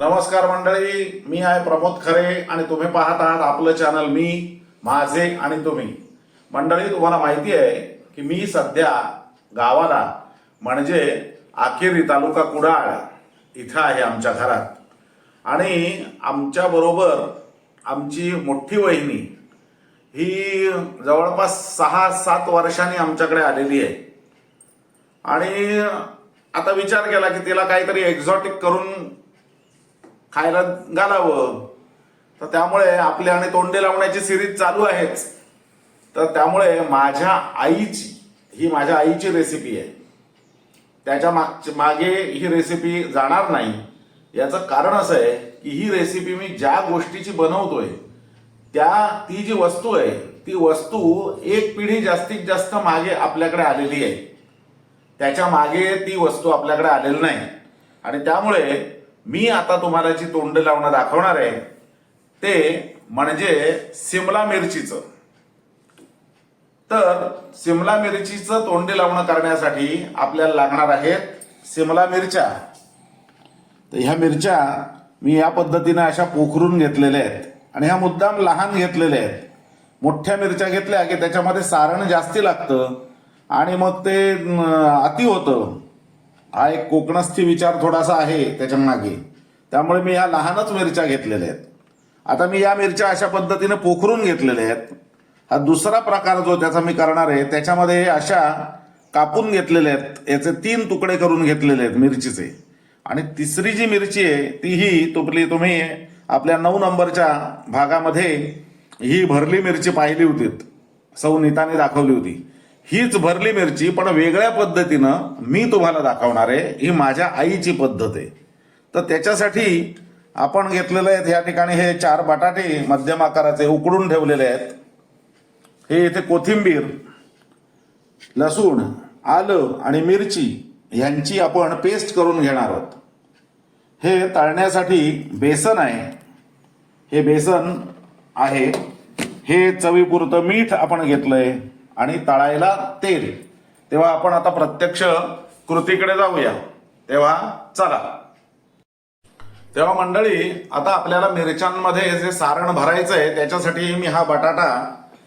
नमस्कार मंडळी मी आहे प्रमोद खरे आणि तुम्ही पाहत आहात आपलं चॅनल मी माझे आणि तुम्ही. मंडळी तुम्हाला माहिती आहे की मी सध्या गावाला म्हणजे आखेरी तालुका कुडाळ इथं आहे आमच्या घरात. आणि आमच्या बरोबर आमची मोठी वहिनी ही जवळपास सहा सात वर्षांनी आमच्याकडे आलेली आहे. आणि आता विचार केला की तिला काहीतरी एक्झॉटिक करून खायला घालावं. तर त्यामुळे आपले आणि तोंडे लावण्याची सिरीज चालू आहेच. तर त्यामुळे माझ्या आईची ही माझ्या आईची रेसिपी आहे. त्याच्या माग मागे ही रेसिपी जाणार नाही. याचं कारण असं आहे की ही रेसिपी मी ज्या गोष्टीची बनवतोय त्या ती जी वस्तू आहे ती वस्तू एक पिढी जास्तीत जास्त मागे आपल्याकडे आलेली आहे. त्याच्यामागे ती वस्तू आपल्याकडे आलेली नाही. आणि त्यामुळे मी आता तुम्हाला जी तोंड लावणं दाखवणार आहे ते म्हणजे सिमला मिरचीचं. तर सिमला मिरचीचं तोंड लावणं करण्यासाठी आपल्याला लागणार आहेत सिमला मिरच्या. तर ह्या मिरच्या मी या पद्धतीनं अशा पोखरून घेतलेल्या आहेत आणि ह्या मुद्दाम लहान घेतलेल्या आहेत. मोठ्या मिरच्या घेतल्या की त्याच्यामध्ये सारण जास्ती लागतं आणि मग ते अति होतं. हा एक कोकणस्थी विचार थोडासा आहे त्याच्यामागे. त्यामुळे मी ह्या लहानच मिरच्या घेतलेल्या आहेत. आता मी या मिरच्या अशा पद्धतीने पोखरून घेतलेल्या आहेत. हा दुसरा प्रकार जो त्याचा मी करणार आहे त्याच्यामध्ये अशा कापून घेतलेल्या आहेत. याचे तीन तुकडे करून घेतलेले आहेत मिरचीचे. आणि तिसरी जी मिरची आहे तीही तुपली तुम्ही आपल्या नऊ नंबरच्या भागामध्ये ही भरली मिरची पाहिली होती सौ नीताने दाखवली होती. हीच भरली मिरची पण वेगळ्या पद्धतीनं मी तुम्हाला दाखवणार आहे. ही माझ्या आईची पद्धत आहे. तर त्याच्यासाठी आपण घेतलेले आहेत या ठिकाणी हे चार बटाटे मध्यम आकाराचे उकडून ठेवलेले आहेत. हे इथे कोथिंबीर लसूण आलं आणि मिरची यांची आपण पेस्ट करून घेणार आहोत. हे तळण्यासाठी बेसन आहे. हे बेसन आहे. हे चवीपुरतं मीठ आपण घेतलं आहे आणि तळायला तेल. तेव्हा आपण आता प्रत्यक्ष कृतीकडे जाऊया. तेव्हा चला. तेव्हा मंडळी आता आपल्याला मिरच्यांमध्ये जे सारण भरायचं आहे त्याच्यासाठी मी हा बटाटा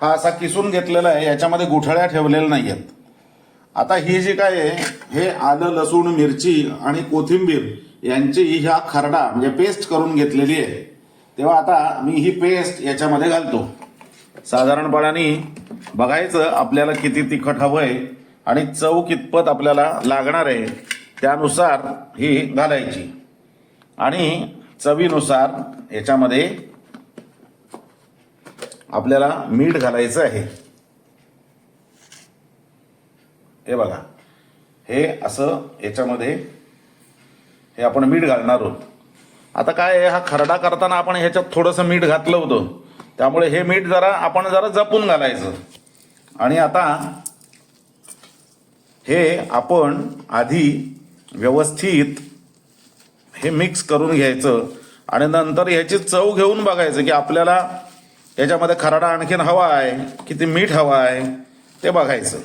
हा असा किसून घेतलेला आहे. याच्यामध्ये गुठळ्या ठेवलेल्या नाही आहेत आता ही जी काय आहे हे आलं लसूण मिरची आणि कोथिंबीर यांची ह्या खरडा म्हणजे पेस्ट करून घेतलेली आहे. तेव्हा आता मी ही पेस्ट याच्यामध्ये घालतो. साधारणपणाने बघायचं आपल्याला किती तिखट हवंय आणि चव कितपत आपल्याला लागणार आहे त्यानुसार ही घालायची. आणि चवीनुसार याच्यामध्ये आपल्याला मीठ घालायचं आहे. हे बघा. हे असं याच्यामध्ये हे आपण मीठ घालणार आहोत. आता काय आहे हा खरडा करताना आपण ह्याच्यात थोडंसं मीठ घातलं होतं. त्यामुळे हे मीठ जरा आपण जरा जपून घालायचं. आणि आता हे आपण आधी व्यवस्थित हे मिक्स करून घ्यायचं आणि नंतर ह्याची चव घेऊन बघायचं की आपल्याला याच्यामध्ये खराडा आणखीन हवा आहे किती मीठ हवा आहे ते बघायचं.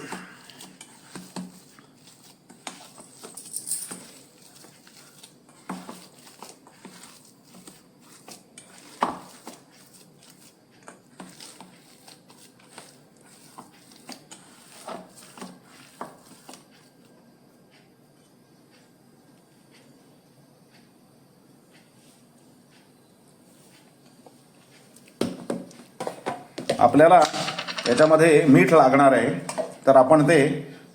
आपल्याला याच्यामध्ये मीठ लागणार आहे तर आपण ते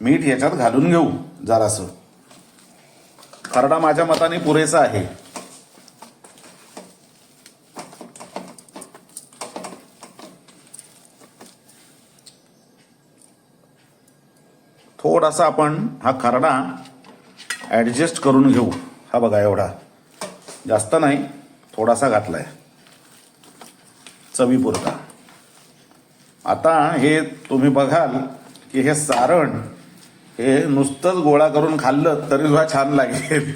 मीठ याच्यात घालून घेऊ जरासं. खरडा माझ्या मताने पुरेसा आहे. थोडासा आपण हा खरडा ॲडजस्ट करून घेऊ. हा बघा एवढा. जास्त नाही थोडासा घातलाय. चवीपुरता. आता हे तुम्ही बघाल की हे सारण हे नुसतंच गोळा करून खाल्लं तरी सुद्धा छान लागेल.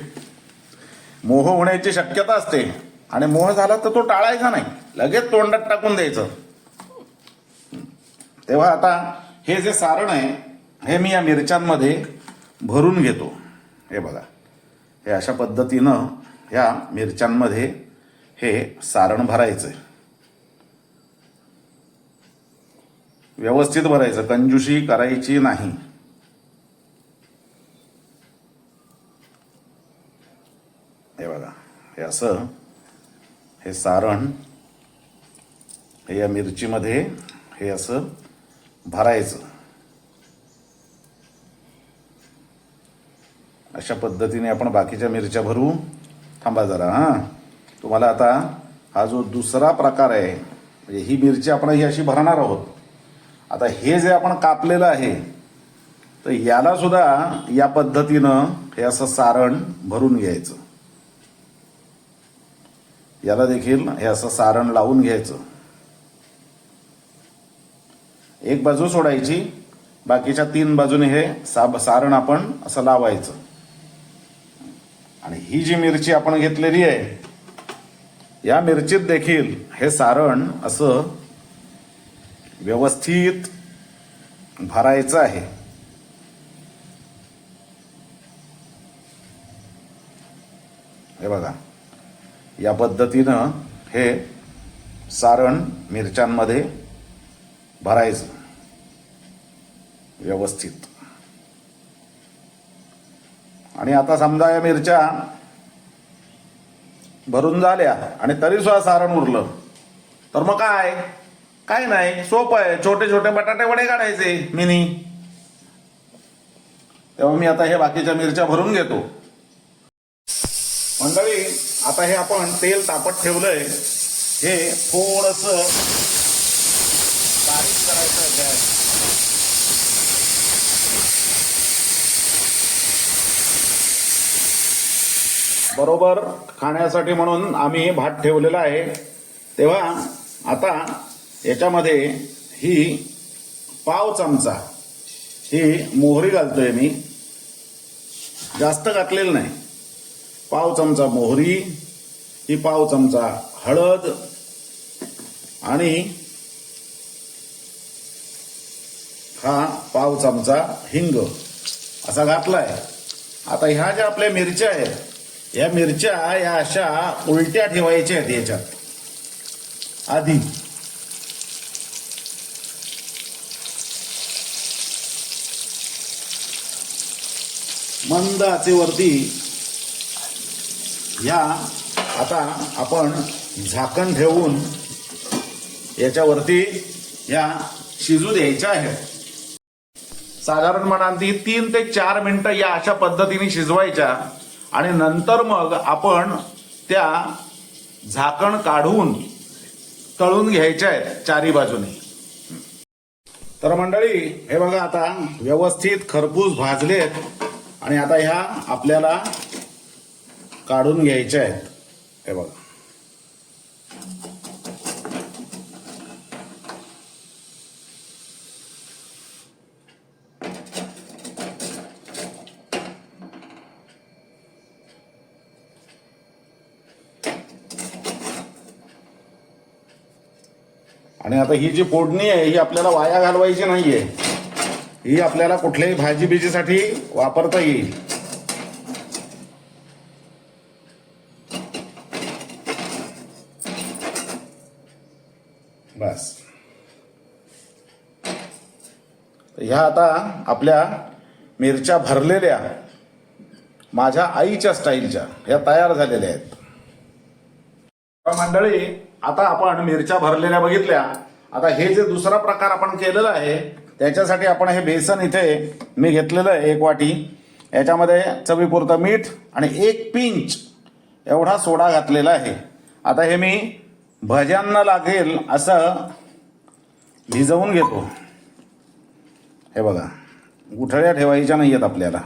मोह होण्याची शक्यता असते. आणि मोह झाला तर तो टाळायचा नाही. लगेच तोंडात टाकून द्यायचं. तेव्हा आता हे जे सारण आहे हे मी या मिरच्यांमध्ये भरून घेतो. हे बघा. हे अशा पद्धतीनं या मिरच्यांमध्ये हे सारण भरायचं आहे व्यवस्थित भरायचं कंजुशी करायची नाही. हे बघा हे असं हे सारण हे या मिरचीमध्ये हे असं भरायचं. अशा पद्धतीने आपण बाकीच्या मिरच्या भरू. थांबा जरा हां. तुम्हाला आता हा जो दुसरा प्रकार आहे म्हणजे ही मिरची आपण ही अशी भरणार आहोत. आता हे जे आपण कापलेलं आहे तर याला सुद्धा या पद्धतीनं हे असं सारण भरून घ्यायचं. याला देखील हे असं सारण लावून घ्यायचं. एक बाजू सोडायची बाकीच्या तीन बाजूने हे साब सारण आपण असं लावायचं. आणि ही जी मिरची आपण घेतलेली आहे या मिरचीत देखील हे सारण असं व्यवस्थित भरायचं आहे. हे बघा. या पद्धतीनं हे सारण मिरच्यांमध्ये भरायचं. व्यवस्थित. आणि आता समजा या मिरच्या भरून झाल्या आणि तरी सुद्धा सारण उरलं. तर मग काय? काय नाही सोपं आहे. छोटे छोटे बटाटे वडे काढायचे मिनी. तेव्हा मी आता हे बाकीच्या मिरच्या भरून घेतो. मंडळी आता हे आपण तेल तापत ठेवलंय. हे थोडस बारीक करायचं गॅस. बरोबर खाण्यासाठी म्हणून आम्ही भात ठेवलेला आहे. तेव्हा आता याच्यामध्ये ही पाव चमचा ही मोहरी घालतोय मी. जास्त घातलेलं नाही. पाव चमचा मोहरी ही पाव चमचा हळद आणि हा पाव चमचा हिंग असा घातलाय. आता ह्या ज्या आपल्या मिरच्या आहेत या मिरच्या या अशा उलट्या ठेवायच्या आहेत याच्यात. आधी. मंद आचेवरती या आता आपण झाकण ठेवून याच्यावरती या शिजू द्यायच्या आहेत. साधारण म्हणाल तीन ते चार मिनिटं या अशा पद्धतीने शिजवायच्या आणि नंतर मग आपण त्या झाकण काढून तळून घ्यायच्या आहेत चारी बाजूने. तर मंडळी हे बघा आता व्यवस्थित खरपूस भाजलेत. आणि आता ह्या आपल्याला काढून घ्यायच्या आहेत. हे बघा. आणि आता ही जी फोडणी आहे ही आपल्याला वाया घालवायची नाहीये. ही आपल्याला कुठल्याही भाजी बिजीसाठी वापरता येईल. बस. ह्या आता आपल्या मिरच्या भरलेल्या माझ्या आईच्या स्टाईलच्या ह्या तयार झालेल्या आहेत. मंडळी आता आपण मिरच्या भरलेल्या बघितल्या. आता हे जे दुसरा प्रकार आपण केलेला आहे त्याच्यासाठी आपण हे बेसन इथे मी घेतलेलं आहे एक वाटी. याच्यामध्ये चवीपुरतं मीठ आणि एक पिंच एवढा सोडा घातलेला आहे. आता हे मी भज्यांना लागेल असं भिजवून घेतो. हे बघा गुठळ्या ठेवायच्या नाही आहेत आपल्याला.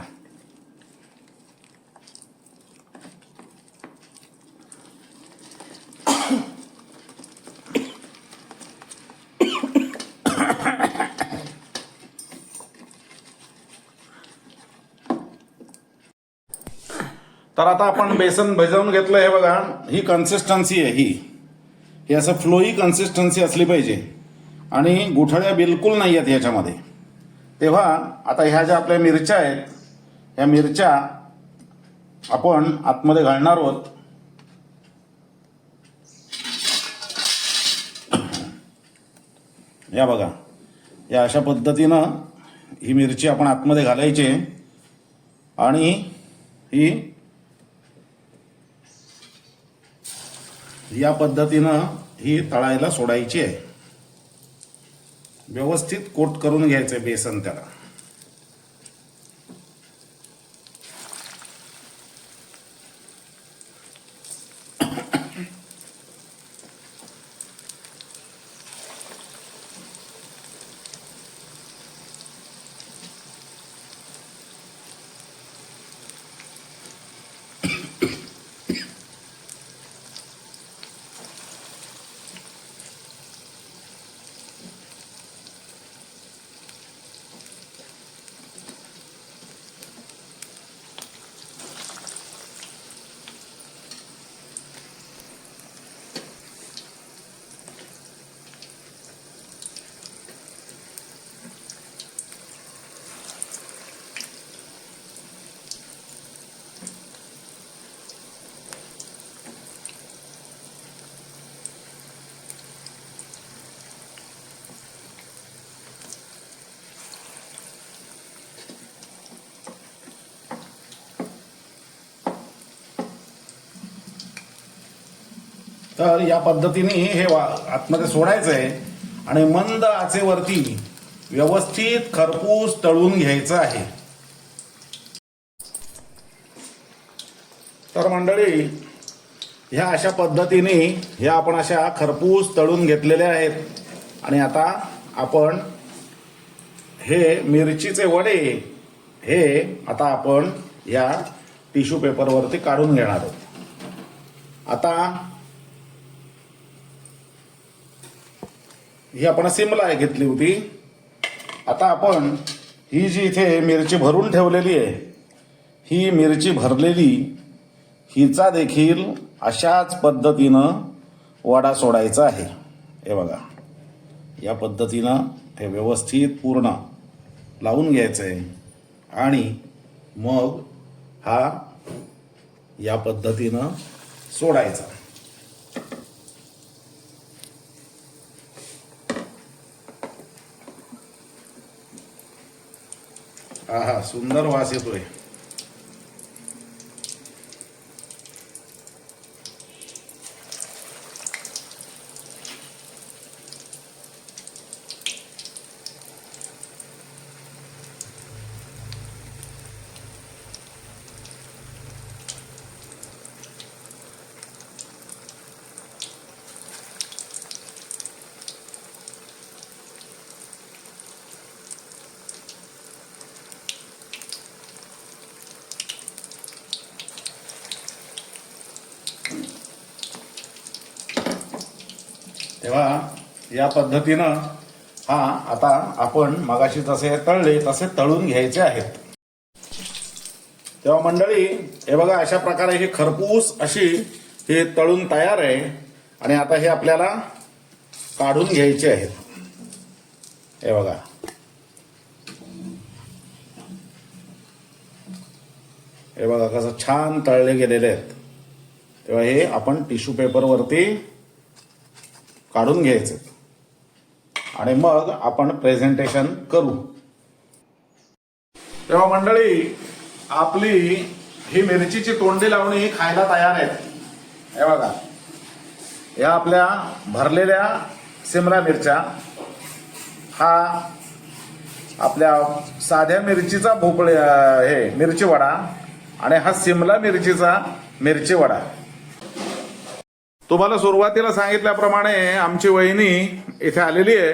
तर आता आपण बेसन भिजवून घेतलं हे बघा. ही कन्सिस्टन्सी आहे ही. हे असं फ्लोई कन्सिस्टन्सी असली पाहिजे. आणि गुठळ्या बिलकुल नाही आहेत ह्याच्यामध्ये. तेव्हा आता ह्या ज्या आपल्या मिरच्या आहेत ह्या मिरच्या आपण आतमध्ये घालणार आहोत. या बघा. या अशा पद्धतीनं ही मिरची आपण आतमध्ये घालायची. आणि ही या पद्धतीनं ही तळायला सोडायची आहे. व्यवस्थित कोट करून घ्यायचंय बेसन त्याला. तर या पद्धतीने हे वा आतमध्ये सोडायचं आहे आणि मंद आचेवरती व्यवस्थित खरपूस तळून घ्यायचं आहे. तर मंडळी ह्या अशा पद्धतीने ह्या आपण अशा खरपूस तळून घेतलेल्या आहेत. आणि आता आपण हे मिरचीचे वडे हे आता आपण या टिश्यू पेपरवरती काढून घेणार आहोत. आता ही आपण सिमला घेतली होती. आता आपण ही जी इथे मिरची भरून ठेवलेली आहे ही मिरची भरलेली हिचा देखील अशाच पद्धतीनं वडा सोडायचा आहे. हे बघा या पद्धतीनं हे व्यवस्थित पूर्ण लावून घ्यायचं आहे आणि मग हा या पद्धतीनं सोडायचा. आहा सुंदर वास येतोय तेव्हा या पद्धतीनं हा आता आपण मगाशी जसे तळले तसे तळून घ्यायचे आहेत. तेव्हा मंडळी हे बघा अशा प्रकारे ही खरपूस अशी हे तळून तयार आहे आणि आता हे आपल्याला काढून घ्यायचे आहेत. हे बघा. हे बघा कसं छान तळले गेलेले आहेत. तेव्हा हे आपण टिश्यू पेपरवरती काढून घ्यायचे. आणि मग आपण प्रेझेंटेशन करू. तेव्हा मंडळी आपली ही मिरचीची तोंडी लावणी खायला तयार आहेत. हे बघा. या आपल्या भरलेल्या सिमला मिरच्या. हा आपल्या साध्या मिरचीचा भोपळे हे मिरची वडा आणि हा सिमला मिरचीचा मिरची वडा तुम्हाला सुरुवातीला सांगितल्याप्रमाणे आमची वहिनी इथे आलेली आहे.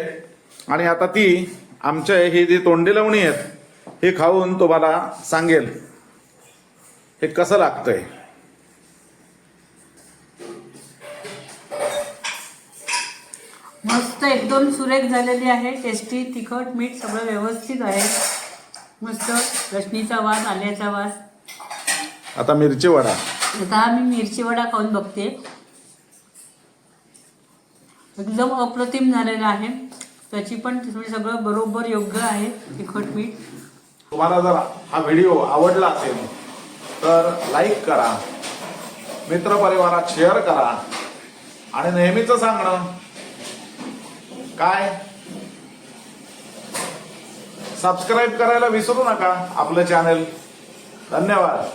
आणि आता ती आमच्या ही जी तोंडी लावणी आहेत हे खाऊन तुम्हाला सांगेल. हे कसं लागतंय? मस्त एकदम सुरेख झालेली आहे टेस्टी तिखट मीठ सगळं व्यवस्थित आहे. मस्त रशनीचा वास आल्याचा वास. आता मिरची वडा. आता मी मिरची वडा खाऊन बघते. एकदम अप्रतिम झालेला आहे. त्याची पण तुम्ही सगळं बरोबर योग्य आहे तिखट मीठ. तुम्हाला जर हा व्हिडिओ आवडला असेल तर लाईक करा. मित्रपरिवारात शेअर करा. आणि नेहमीच सांगणं काय? सबस्क्राईब करायला विसरू नका आपलं चॅनल धन्यवाद.